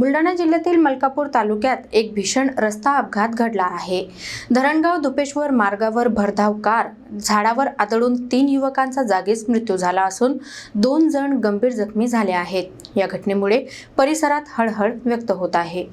बुलढाणा जिल्ह्यातील मलकापूर तालुक्यात एक भीषण रस्ता अपघात घडला आहे. धरणगाव दुपेश्वर मार्गावर भरधाव कार झाडावर आदळून तीन युवकांचा जागीच मृत्यू झाला असून दोन जण गंभीर जखमी झाले आहेत. या घटनेमुळे परिसरात हळहळ व्यक्त होत आहे.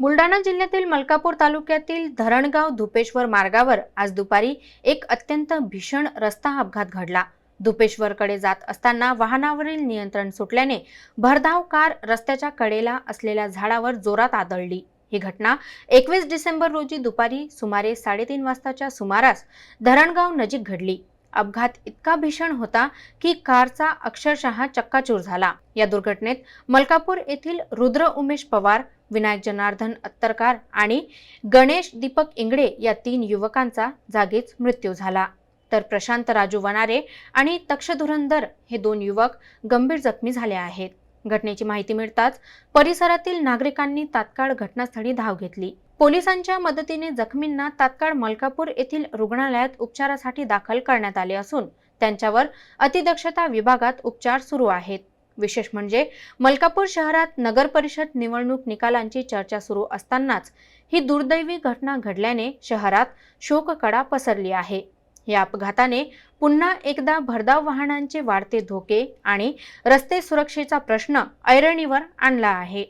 बुलढाणा जिल्ह्यातील मलकापूर तालुक्यातील धरणगाव धुपेश्वर मार्गावर आज दुपारी एक अत्यंत भीषण रस्ता अपघात घडला. धुपेश्वरकडे जात असताना वाहनावरील नियंत्रण सुटल्याने भरधाव कार रस्त्याच्या कडेला असलेल्या झाडावर जोरात आदळली. ही घटना एकवीस डिसेंबर रोजी दुपारी सुमारे साडेतीन वाजताच्या सुमारास धरणगाव नजीक घडली. अपघात इतका भीषण होता की कारचा अक्षरशः चक्काचूर झाला. या दुर्घटनेत मलकापूर येथील रुद्र उमेश पवार विनायक जनार्दन अत्तरकार आणि गणेश दीपक इंगडे या तीन युवकांचा जागीच मृत्यू झाला. तर प्रशांत राजू वनारे आणि तक्ष धुरंधर हे दोन युवक गंभीर जखमी झाले आहेत. घटनेची माहिती मिळताच परिसरातील नागरिकांनी तात्काळ घटनास्थळी धाव घेतली. पोलिसांच्या मदतीने जखमींना तात्काळ मलकापूर येथील रुग्णालयात उपचारासाठी दाखल करण्यात आले असून त्यांच्यावर अतिदक्षता विभागात उपचार सुरू आहेत. विशेष म्हणजे मलकापूर शहरात नगर परिषद निवडणूक निकालांची चर्चा सुरू असतानाच ही दुर्दैवी घटना घडल्याने शहरात शोककडा पसरली आहे. या अपघाताने पुन्हा एकदा भरधाव वाहनांचे वाढते धोके आणि रस्ते सुरक्षेचा प्रश्न ऐरणीवर आणला आहे.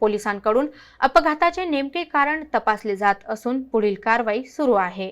पोलिसांकडून अपघाताचे नेमके कारण तपासले जात असून पुढील कारवाई सुरू आहे.